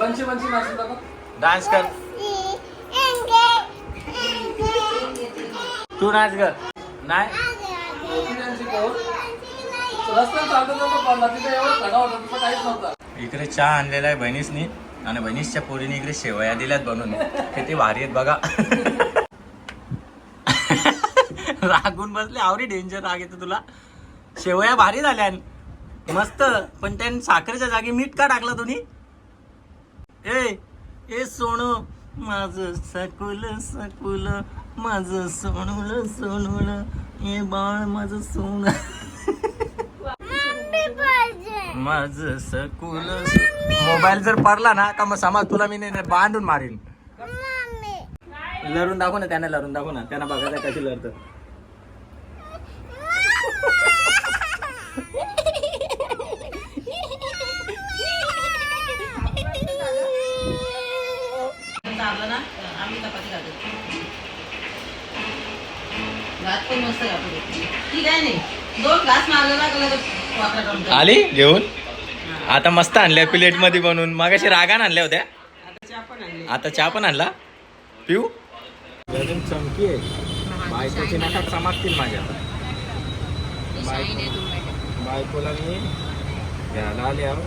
बंची बंची नाचून दाखव. डान्स कर. तू नाच ग. नाही? इकडे चहा आणलेला आहे बहिणीसनी आणि बहिणीसच्या पोरीने इकडे शेवया दिल्यात बनवून. किती भारी आहेत बघा. रागून बसले. आवरी डेंजर राग येतो तुला. शेवया भारी झाल्या. मस्त. पण त्याने साखरेच्या जागी मीठ का टाकला तुम्ही? ए ए सोनू माझ सकुल सकुल माझ सोनुल सोनुल ए बाळ माझ सोन. माझ सकुल मोबाईल जर पडला ना का मग समाज तुला मी नाही बांधून मारीन. लरून दाखव ना त्यांना लरून दाखव ना त्यांना बघायचं कशी लढतं. पण मस्त खातो ठीक आहे नाही दोन घास मारलं ना का लगेच वाकडा करून टाक. आली? घेऊन? आता मस्त आणल्या प्लेटमध्ये बनवून. मागाशी रागान आणल्या होत्या. आता चहा पण आणली. आता चहा पण आणला. पिऊ? अजून चमकी आहे. बायकोची नका चमकतील माझ्या. बायकोला मी घ्यायला आले आहो.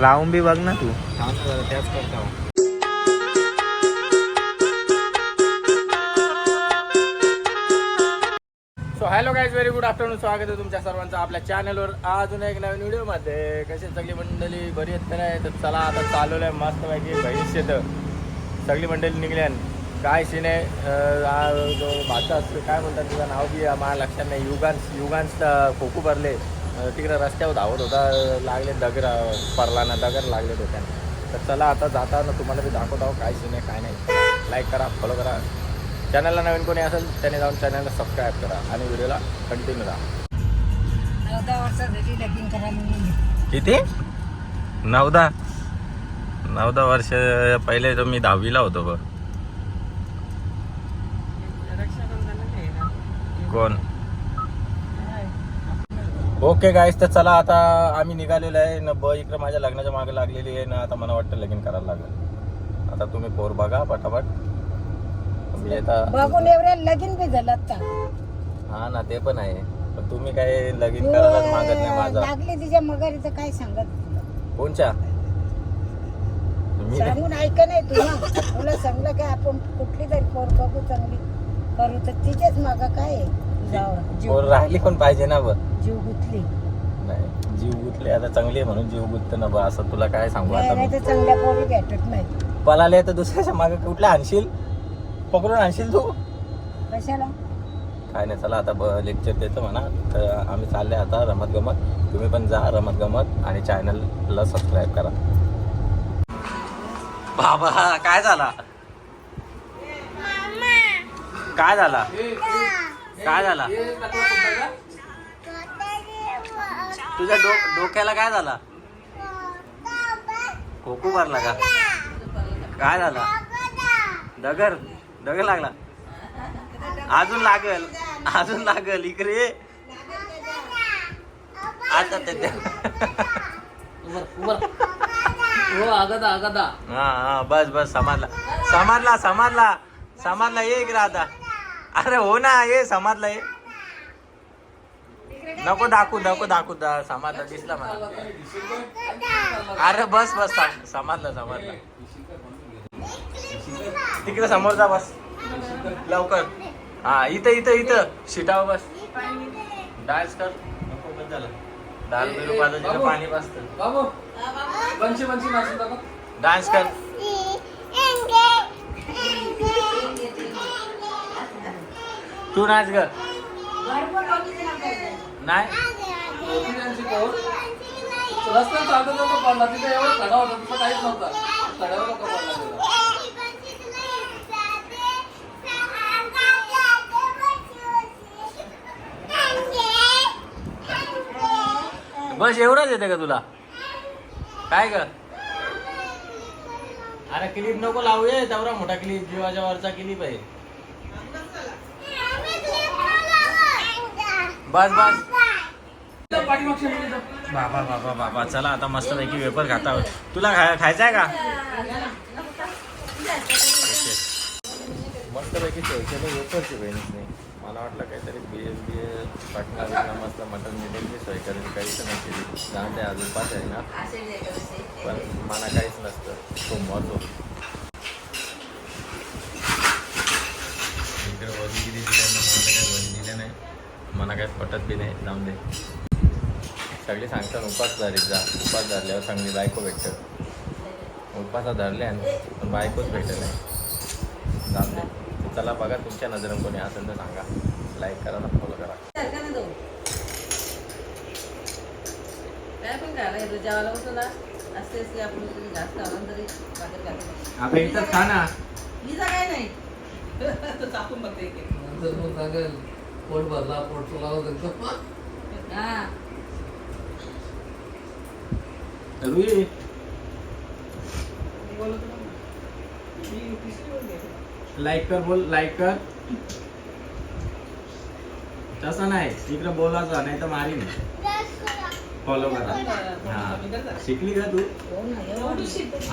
लावून बी बघ ना तू. थांब जरा, त्याच करता so hello guys very good afternoon स्वागत आहे तुमच्या सर्वांचं आपल्या चॅनलवर अजून एक नवीन व्हिडिओमध्ये कशी सगळी मंडळी? बरी आहेत का नाही? तर चला आता चालवलं आहे मस्तपैकी भविष्य तर सगळी मंडळी निघल्यान काय सीन आहे? जो असतो काय म्हणतात तुझं नाव बी माझ्या लक्षात नाही. युगांस युगांस खोकू भरले. तिकडे रस्त्यावर धावत होता लागले दगड परलाना ना दगड लागले होत्या तर चला आता जाताना तुम्हाला बी दाखवत आहो काय सीन आहे काय नाही. लाईक करा फॉलो करा. चॅनलला नवीन कोणी असेल त्याने जाऊन चॅनलला सबस्क्राईब करा आणि व्हिडिओला कंटिन्यू राहा. चौदा वर्षासाठी लगीन करायला गेली. किती? नवदा? नवदा वर्ष पहिले तर मी दहावीला होतो बघ. कोण? ओके गाईस तर चला आता आम्ही निघालेलो आहे. न ब इकडे माझ्या लग्नाच्या मागे लागलेली आहे. ना आता मला वाटतं लगीन करायला लागेल. आता तुम्ही पोर बघा पटापट. मी आता बघून एवढ्या लगीन बी झालं आता हा ना ते पण आहे. पण तुम्ही काय लगीन करायलाच मागत नाही माझा. लागली तिच्या मगारीचं काय सांगत? कोणच्या? मी सांगून ऐक नाही तुला. तुला सांगलं काय आपण कुठली तरी पोर बघू चांगली. करू तर तिच्याच माग काय आहे? जावं, पोर राहिली पण पाहिजे ना बघ जीव गुतली. नाही जीव गुतले. आता चांगली आहे म्हणून जीव गुतत ना बा असं तुला काय सांगू आता नाही मी? तर चांगल्या पोरी भेटत नाही. पळाले तर दुसऱ्याच्या मागे कुठल्या आणशील? पकडून आणशील तू? कशाला? काय नाही चला आता लेक्चर देतो म्हणा. तर आम्ही चालले आता रमत गमत तुम्ही पण जा रमत गमत आणि चॅनलला सबस्क्राईब करा. बाबा काय झाला? काय झाला? काय झाला? तुझ्या डो डोक्याला काय झाला? खोकू भरला का? काय झाला? दगर दगर लागला. अजून लागल अजून लागल इकडे. आता ते हो आगदा आगदा. हा हा बस बस समाजला. समाजला समाजला. समाजला ये इकडे आता. अरे हो ना ये समाजला ये. नको दाखवू नको दाखवू दा समाजला दिसला मला. अरे बस बस सम- समाजला समाजला. तिकडे समोर जा बस. लवकर. हा इथं इथं इथं. शिटावर बस. डान्स कर. नको बस झालं. दारू बिरू पाणी पाजतं. बाबू. बंची बंची नाचून दाखव डान्स कर. तू नाच ग. नाही. रस्त्यात चालतो चालतो पडला. तिथे एवढा होता काहीच नव्हता. खड्यावर लोक पडला. बस एवढंच येते का तुला? काय ग? अरे क्लिप नको लावू ये तेवढा मोठा क्लिप जीवाच्या वरचा क्लिप आहे. बस बस. बाबा बाबा बाबा चला आता मस्त पैकी वेपर खाता. तुला खायचा आहे का? मस्त पैकी ठेवलेलं वेपरची नाही मला वाटलं काहीतरी बी एस बी एस पाटणाला मस्त मटन मिटनची सोय करेल काहीच नाही केली. जाऊन अजून पाच आहे ना. पण मला काहीच नसतं. सोमवार तो इकडे किती मला काही नाही. मला काहीच पटत बी नाही. जाऊन दे. सगळे सांगतात उपास धरीत जा. उपास धरल्यावर चांगली बायको भेटतं उपासा धरले पण बायकोच भेटत नाही. जाऊन दे. चला बघा तुमच्या नजरेनं कोणी असेल तर सांगा. लाईक करा ना फॉलो करा. आता खा ना. मी काय नाही. बघते. नंतर मग सांगेल पोट भरला पोट तुला हा. रुई. बोलत. मी. लाईक कर बोल लाईक कर. तसं नाही. तिकडं बोलायचं नाही तर मारीन. फॉलो करा. हा. शिकली का तू?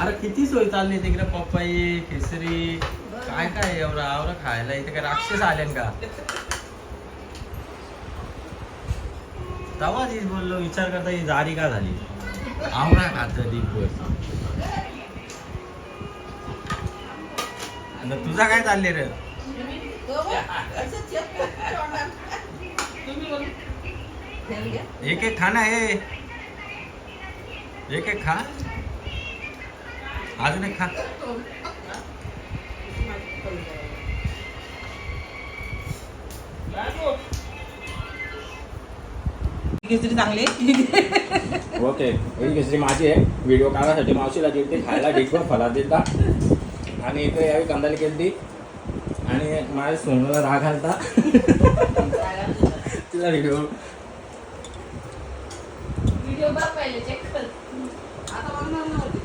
अरे किती सोय चालली तिकडे पपई केसरी. काय काय एवढं आवरं खायला? इथे काय राक्षस आले का? तवा तीच बोललो विचार करता ही जारी का झाली? आवरा खात दिवस तुझा काय चालले रे. एक एक खा ना हे एक एक खा. अजून एक खा. चांगली ओके. ही केसरी माझी आहे. व्हिडिओ काढण्यासाठी मावशीला दिलते खायला डिगभर फला दिलता आणि इथे यावी कांदाली केली आणि माझ्या सोनूला राग घालता तिला व्हिडिओ व्हिडिओ बघ पहिले चेक कर. आता बघणार नव्हती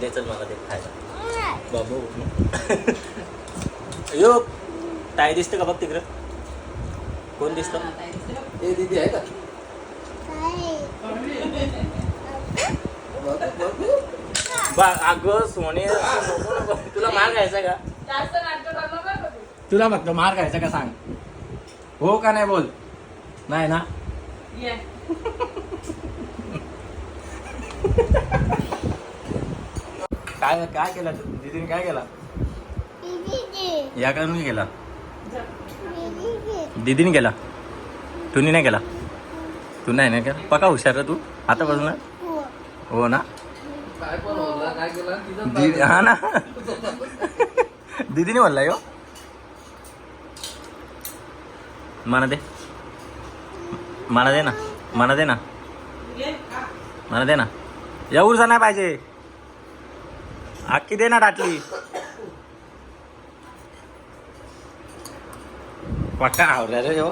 दे चल मला ते खायला. बाबू. यो ताई दिसते का बघ तिकडं? कोण दिसतं? हे दिदी आहे का? अगं सोने. तुला मार खायचा का. तुला फक्त मार खायचा का सांग? हो का नाही बोल? नाही ना. काय काय केलं? दीदीने काय केला? या करून गेला दीदीने गेला तुम्ही नाही गेला तू नाही ना का पका हुशार तू. आता हो ना? हो ना दीदी हा ना? दीदीने म्हणला यो. मना दे. मना दे ना. मना दे ना. मना दे ना. एवढसा नाही पाहिजे. अख्खी दे ना टाटली. पक्का आवडला रे हो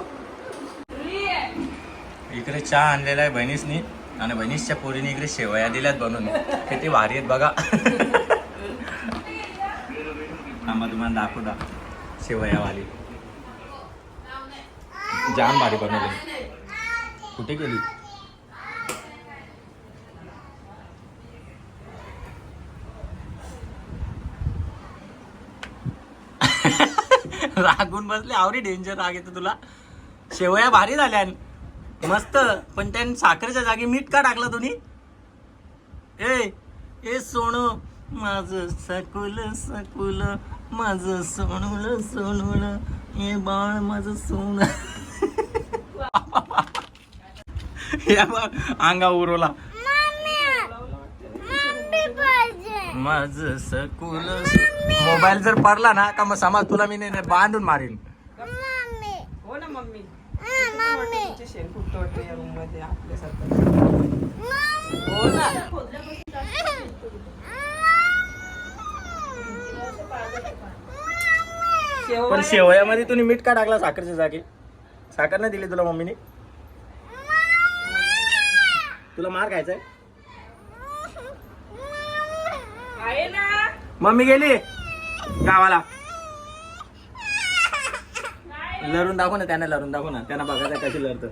इकडे चहा आणलेला आहे बहिणीसनी. आणि बहिणीसच्या पोरीने इकडे शेवया दिल्यात बनवून. किती भारी आहेत बघा. थांबा तुम्हाला दाखवू दा शेवयावाली. जाम भारी बनवली. कुठे गेली? रागून बसले. आवरी डेंजर राग येतो तुला. शेवया भारी झाल्या. मस्त पण त्याने साखरेच्या जागी मीठ का टाकलं तुम्ही? ए ए सोनू माझ सकुल सकुल माझ सोनुल सोनुल हे बाळ माझ सोन. या बघ, अंगा उरवला. माझ सकुल मोबाईल जर पडला ना का मग समाज तुला मी नाही बांधून मारीन. हो ना मम्मी. शेण खूप वाटतं या रूममध्ये आपल्यासारखं हो ना. पण शेवयामध्ये तुम्ही मीठ का टाकला साखरच्या जागी? साखर नाही दिली तुला मम्मीने? तुला मार ना. मम्मी गेली? गावाला. लरून दाखव ना त्यांना लरून दाखव ना. त्यांना बघायचं कशी लढतं.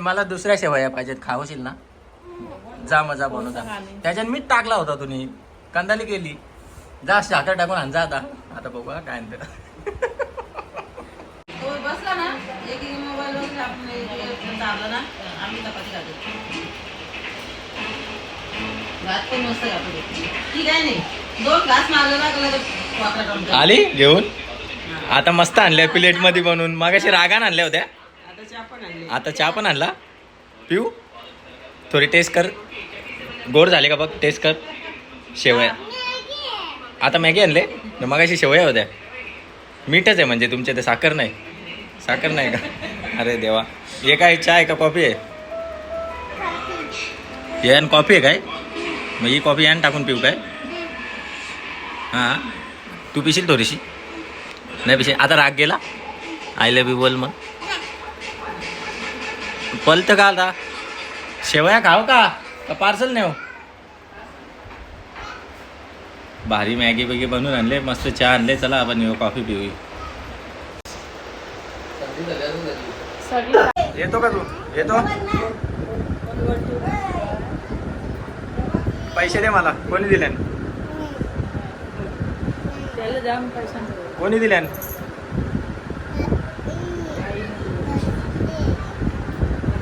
मला दुसऱ्या शेवया पाहिजेत खावशील ना? जा मग जा बनवता. त्याच्यात मीठ टाकला होता तुम्ही. कंदाली केली. जा साखर टाकून आण जा आता. आता बघू हा काय आणतं. तो बसला ना. एक एक आम्ही चपाती खातो. भात पण मस्त खातो ठीक आहे नाही? दोन घास मारले टाकतो. आली घेऊन? आता मस्त आणल्या प्लेटमध्ये बनवून. मागाशी रागान आणल्या होत्या. आता चहा पण आणली. आता चहा पण आणला. पिऊ. थोडी टेस्ट कर. गोड झाले का बघ? टेस्ट कर. शेवया. आता मॅगी आणले. न मगाशी शेवया होत्या. मीठच आहे म्हणजे तुमच्या इथे साखर नाही. साखर नाही का? अरे देवा. हे काय चहा आहे का कॉफी आहे? हे आणि कॉफी आहे काय? मग ही कॉफी यान टाकून पिऊ काय? हां. तू पिशील थोडीशी? नाही पिशील. आता राग गेला? आय लव्ह यू बोल मग. पलत का आता? शेवया खाव का? पार्सल नेऊ? भारी मॅगी बिगी बनवून आणले मस्त चहा आणले. चला आपण येऊ कॉफी पिऊ येतो का तू? येतो? पैसे दे मला. कोणी दिले कोणी दिले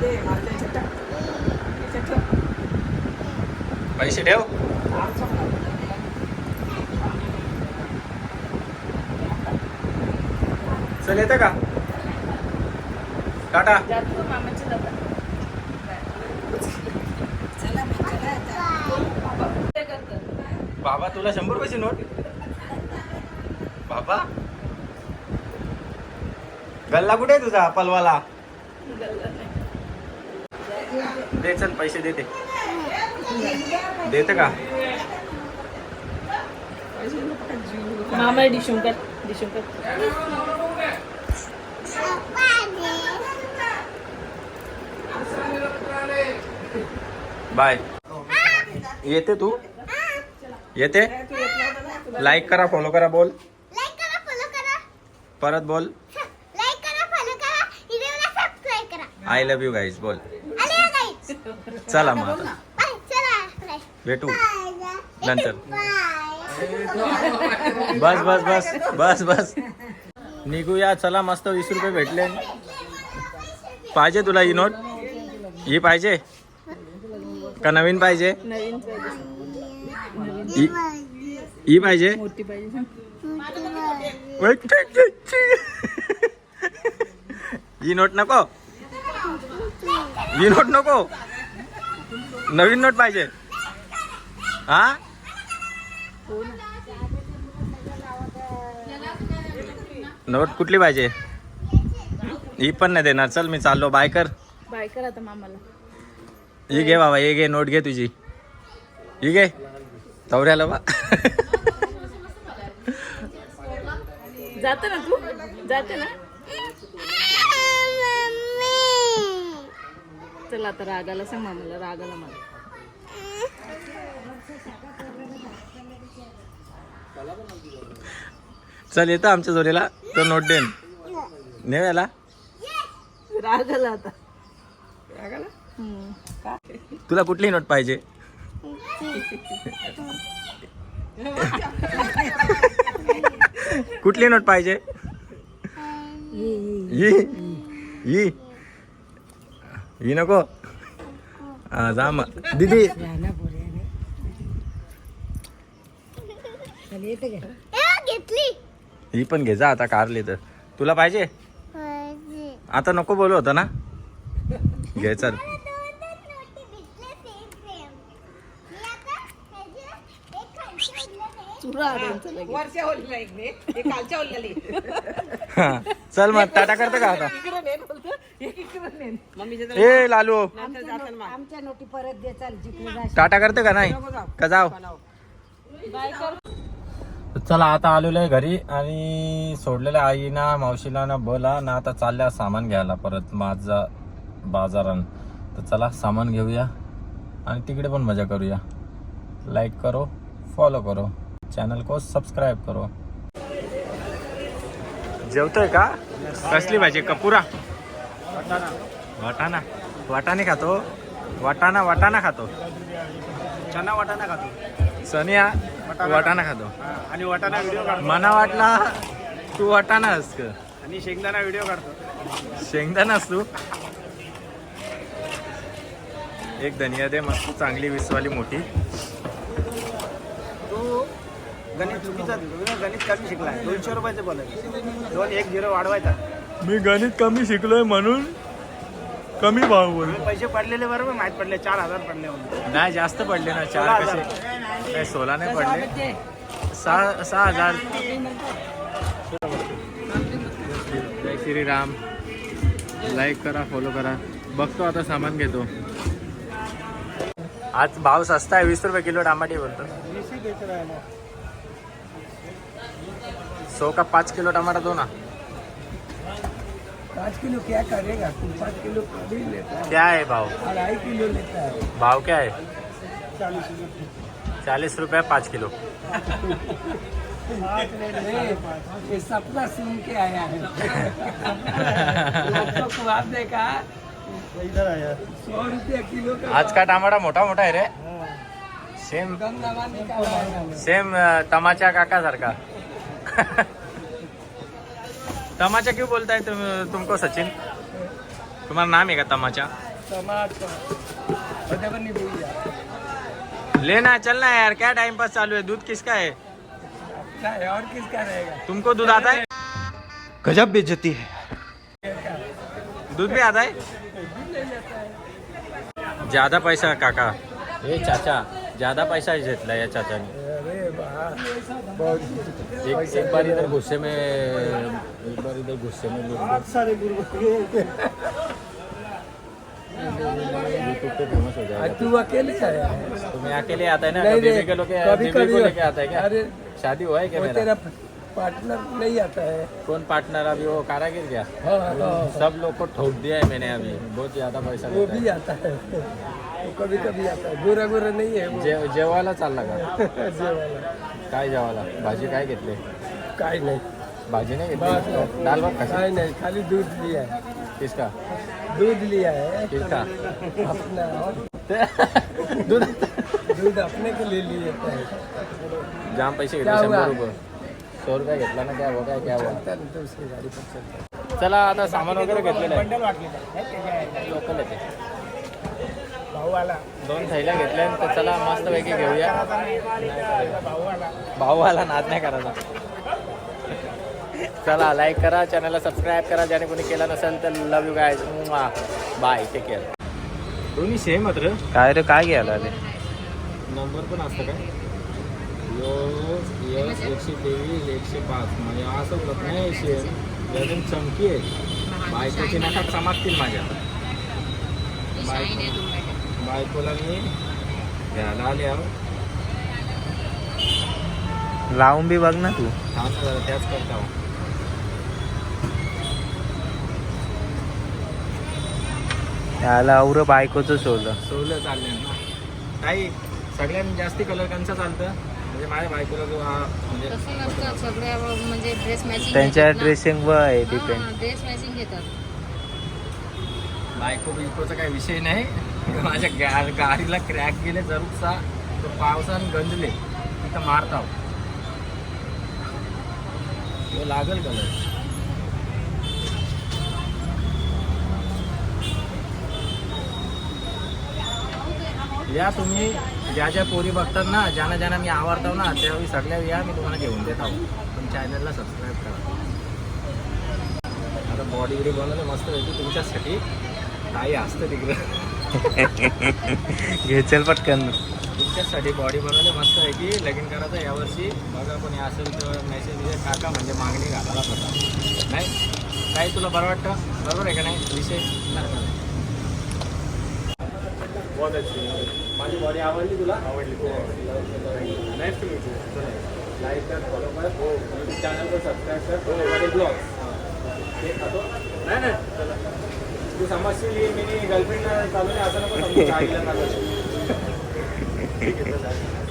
दे, मला त्याच्यात टाक. त्याच्यात टाक. पैसे ठेव. चल येतं का? टाटा. बाबा तुला शंभर रुपयाची नोट बाबा? गल्ला कुठे आहे तुझा पलवाला? दे चल पैसे देते. देते का? मामा बाय. येते तू? येते? लाईक करा फॉलो करा बोल. लाईक करा फॉलो करा. परत बोल. लाईक करा फॉलो करा. व्हिडिओला सबस्क्राईब करा. आय लव्ह यू गाईज बोल. चला मग आता. भेटू. बाय नंतर. बस बस बस बस बस. निघूया चला मस्त वीस रुपये भेटले. पाहिजे तुला ही नोट ही पाहिजे? का नवीन पाहिजे? नवीन ही ही पाहिजे? मोठी पाहिजे ही नोट नको. ही नोट नको. नवीन नोट पाहिजे. हा? नोट कुठली पाहिजे? ही पण नाही देणार. चल मी चाललो. बाय कर. बाय कर आता मामाला. ही घे बाबा ही घे. नोट घे तुझी. ही घे. तवऱ्याला बा. जाते ना तू? जाते ना? चल आता रागाला सांग मामाला रागाला मला चल येतं आमच्या जोडीला. तो नोट देन नेव्याला रागाला आता. रागाला? तुला कुठली नोट पाहिजे? कुठली नोट पाहिजे? ही ही ही नको. हा जा मग. दीदी. घेतली. ही पण घे जा आता कारली तर. तुला पाहिजे. आता नको बोलू होतं ना? घे चल. चुरा त्यांचं लगेच. वरच्या ओलीला एक दे. हे कालच्या ओलीला हा. चल मग टाटा करतं का आता? मम्मीच्या तर ए लालू. नंतर जाताना माग. आमच्या नोटी परत दे चाल जिकडे. टाटा करतं का नाही? का. चला आता आलेलो आहे घरी आणि सोडलेल्या आईना मावशीला ना बोला ना आता चालल्या सामान घ्यायला परत माझा बाजारान. तर चला सामान घेऊया आणि तिकडे पण मजा करूया. लाईक करो फॉलो करो. चॅनल को सबस्क्राईब करो। जेवतोय का? कसली भाजी? कपुरा? वाटाणा. वाटाणे? खातो. वाटाणा वाटाणा खातो. चना वाटाणा खातो. सनिया वाटाणा. खातो. आणि वाटाणा व्हिडिओ काढतो. मला वाटला तू वाटाणा का आणि शेंगदाणा व्हिडिओ काढतो. शेंगदाणास तू? एक धनिया दे मस्त चांगली वीसवाली मोठी. गणित चुकीचा गणित कमी शिकलाय. दोनशे रुपयाचे बोलायचे दोन एक झिरो वाढवायचा. मी गणित कमी शिकलोय म्हणून कमी भाव बोल पैसे पडलेले बरोबर माहीत पडले चार हजार पडले म्हणून. नाही जास्त पडले ना चार हजार. कसे काय सोळा नाही पडले. सहा सहा हजार. जय श्रीराम. लाईक करा फॉलो करा. बघतो आता सामान घेतो. आज भाव सस्ता आहे वीस रुपये किलो टमाटे बोलतो. सौ का पाँच किलो टमाटर दो ना। पाँच किलो क्या करेगा? तुम पाँच किलो कभी लेता। क्या है भाव? अढ़ाई किलो लेता है। भाव क्या है? चालीस रुपये। चालीस रुपये पाँच किलो। ये सपना सुन के आया है। तो खुआब देखा। इधर आया। सौ रुपया किलो का आज का टमाटा मोटा मोटा है। रे सेम का आया सेम तमाचा काका सारखा। तमाचा क्यों बोलता है तुम तुमको सचिन? तुम्हारा नाम है क्या तमाचा? लेना चलना है यार क्या टाइम पास चालू है? दूध किसका है? और किसका रहेगा? तुमको दूध आता है? गजब बेचती है। दूध भी आता है? ज़्यादा पैसा काका। हे चाचा ज़्यादा पैसा घेतला या चाचाने एक, एक बार इधर गुस्से में एक बार इधर गुस्से में बहुत सारे गुरु यूट्यूब पे फेमस हो आज जाएगा तू अकेले आया है? तुम्हें अकेले आता है ना? कभी कभी- लेके आता है क्या? शादी हुआ है क्या मेरा? पार्टनर नहीं आता है। कौन पार्टनर अभी? वो कारागिर क्या? हाँ हाँ। सब लोग को ठोक दिया है मैंने अभी। बहुत ज़्यादा पैसा वो भी आता है। कभी कभी आता है। गोरा गोरा नहीं है जे जेवायला चालला का? जेवायला काय जेवायला भाजी काय घेतली? काय नाही। भाजी नाही घेतली? दाल भात काय कशी नाही खाली दूध लिया है। किसका? दूध लिया है। किसका? अपना। और दूध दूध अपने के लिए लिए जाम पैसे घेतले क्या हुआ? शंभर रुपये। सौ रुपये घेतला ना क्या काय क्या चला आता सामान वगैरे घेतलेलं आहे. लोकल येते दोन थैल्या घेतल्या तर चला मस्त पैकी घेऊया भाऊ आला नाद नाही करायचा. चला लाईक करा चॅनलला सबस्क्राईब करा ज्याने कोणी केला नसेल तर love you guys bye take care दोन्ही सेम आहेत रे. काय रे काय घ्यायला नंबर पण असतं काय? यो यस एकशे तेवीस एकशे पाच म्हणजे असं बोलत नाही सेम अजून चमकी आहे बायकोची नका चमकतील माझ्या बायको बायकोला मी घ्यायला आले आहो लावून बी बघ ना तू थांब त्याच करता हो. त्याला अवर बायकोचं शोधलं सोलं चाललंय ना काही सगळ्यात जास्ती कलर कंचा चालतं म्हणजे माझ्या बायकोला जो हा म्हणजे तसं नसतं सगळ्या म्हणजे ड्रेस मॅचिंग त्यांच्या ड्रेसिंग वर आहे डिपेंड ड्रेस मॅचिंग घेतात. बायको बियकोचा काही विषय नाही. माझ्या गा गाडीला क्रॅक गेले जरूरचा तो पावसानं गंजले तिथं मारता तो लागल कलर या तुम्ही ज्या ज्या पोरी बघतात ना ज्यांना ज्यांना मी आवडतो ना त्यावेळी सगळ्या या मी तुम्हाला घेऊन देत आहो पण चॅनलला सबस्क्राईब करा. आता बॉडी बिडी बनवलं मस्त पैकी तुमच्यासाठी काही असतं तिकडं. घेचल पटकन. तुमच्यासाठी बॉडी बनवले मस्त आहे की? लगीन करायचं यावर्षी. बघा कोणी असेल तर मेसेज दिले टाका म्हणजे मागणी घालायला पडा नाही? काही तुला बरं वाटतं? बरोबर आहे का नाही? विषय? बहुत अच्छी माझी बॉडी आवडली तुला? आवडली नेक्स्ट मी लाईक कर फॉलो कर. हो. यूट्यूब चॅनल को सबस्क्राईब कर. हो माझे ब्लॉग नाही नाही. चला. तू समजशील मिनी गर्लफ्रेंडला चालू आहे असं नको समजू. चालू. ठीक आहे.